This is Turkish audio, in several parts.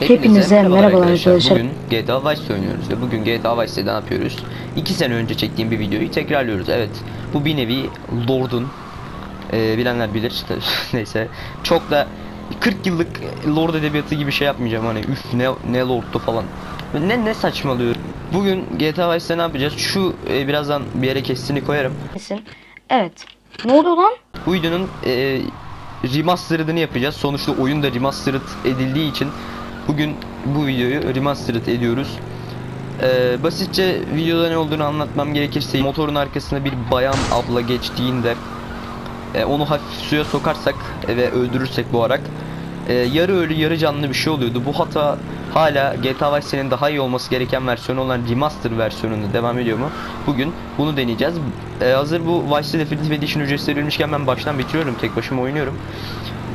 Hepinize merhabalar arkadaşlar. Bugün GTA Vice oynuyoruz ve bugün GTA Vice'de ne yapıyoruz? 2 sene önce çektiğim bir videoyu tekrarlıyoruz. Evet, bu bir nevi Lord'un e, bilenler bilir. Neyse, çok da 40 yıllık Lord edebiyatı gibi şey yapmayacağım hani üf ne ne Lord'tu falan. Ne ne saçmalıyor. Bugün GTA Vice'de ne yapacağız? Şu e, birazdan bir yere kestini koyarım. Kesin. Evet. Ne oldu lan? Bu videonun e, remastered'ını yapacağız. Sonuçta oyun da remastered edildiği için bugün bu videoyu remastered ediyoruz. E, basitçe videoda ne olduğunu anlatmam gerekirse motorun arkasına bir bayan abla geçtiğinde e, onu hafif suya sokarsak ve öldürürsek boğarak e, yarı ölü yarı canlı bir şey oluyordu. Bu hata hala GTA Vice City'nin daha iyi olması gereken versiyonu olan remaster versiyonunda devam ediyor mu? Bugün bunu deneyeceğiz. E, hazır bu Vice Definitive Edition ücretsiz verilmişken ben baştan bitiriyorum. Tek başıma oynuyorum.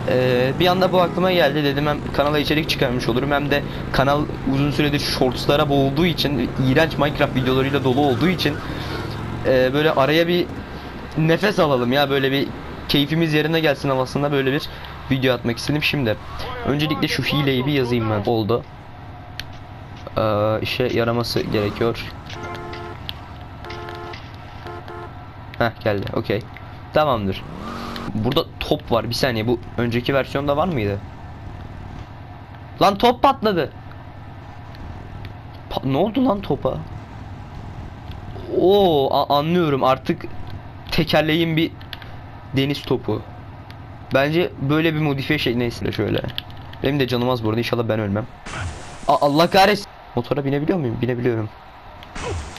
E, bir anda bu aklıma geldi dedim hem kanala içerik çıkarmış olurum hem de kanal uzun süredir shortslara boğulduğu için iğrenç Minecraft videolarıyla dolu olduğu için e, böyle araya bir nefes alalım ya böyle bir keyfimiz yerine gelsin havasında böyle bir video atmak istedim şimdi. Öncelikle şu hileyi bir yazayım ben. Oldu. Ee, işe yaraması gerekiyor. Heh geldi. Okey. Tamamdır. Burada top var. Bir saniye bu önceki versiyonda var mıydı? Lan top patladı. Pa- ne oldu lan topa? Oo anlıyorum artık tekerleğin bir deniz topu. Bence böyle bir modifiye şey neyse şöyle. Benim de canım az bu arada inşallah ben ölmem. A- Allah kahretsin. Motora binebiliyor muyum? Binebiliyorum.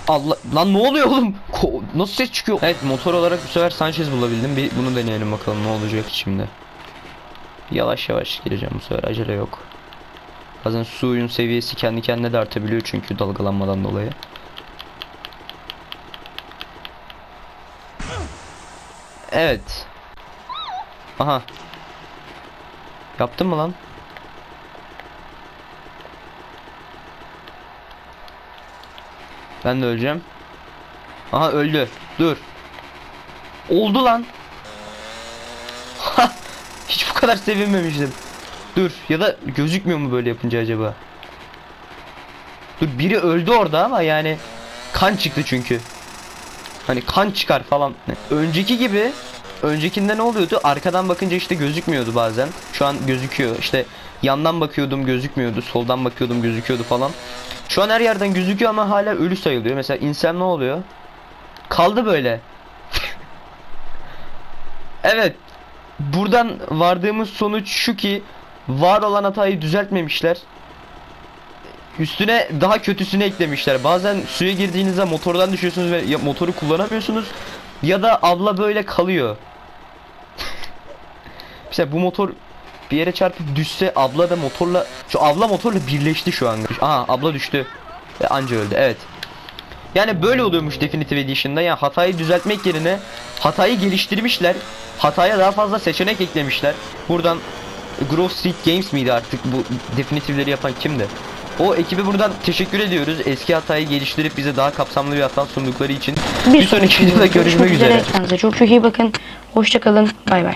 Allah lan ne oluyor oğlum? Ko- Nasıl ses çıkıyor? Evet motor olarak bu sefer Sanchez bulabildim. Bir bunu deneyelim bakalım ne olacak şimdi. Yavaş yavaş gireceğim bu sefer acele yok. Bazen suyun seviyesi kendi kendine de artabiliyor çünkü dalgalanmadan dolayı. Evet. Aha. Yaptın mı lan? Ben de öleceğim. Aha öldü. Dur. Oldu lan. Hiç bu kadar sevinmemiştim. Dur ya da gözükmüyor mu böyle yapınca acaba? Dur biri öldü orada ama yani kan çıktı çünkü. Hani kan çıkar falan. Önceki gibi öncekinde ne oluyordu? Arkadan bakınca işte gözükmüyordu bazen. Şu an gözüküyor. İşte yandan bakıyordum gözükmüyordu. Soldan bakıyordum gözüküyordu falan. Şu an her yerden gözüküyor ama hala ölü sayılıyor. Mesela insan ne oluyor? Kaldı böyle. evet. Buradan vardığımız sonuç şu ki var olan hatayı düzeltmemişler. Üstüne daha kötüsünü eklemişler. Bazen suya girdiğinizde motordan düşüyorsunuz ve motoru kullanamıyorsunuz ya da abla böyle kalıyor. Mesela bu motor bir yere çarpıp düşse abla da motorla şu abla motorla birleşti şu an. Aha abla düştü. Ve anca öldü. Evet. Yani böyle oluyormuş Definitive Edition'da. Yani hatayı düzeltmek yerine hatayı geliştirmişler. Hataya daha fazla seçenek eklemişler. Buradan Grove Street Games miydi artık bu definitive'leri yapan kimdi? O ekibe buradan teşekkür ediyoruz. Eski hatayı geliştirip bize daha kapsamlı bir hata sundukları için. Bir, sonraki videoda görüşmek üzere. Kendinize çok çok iyi bakın. Hoşçakalın. Bay bay.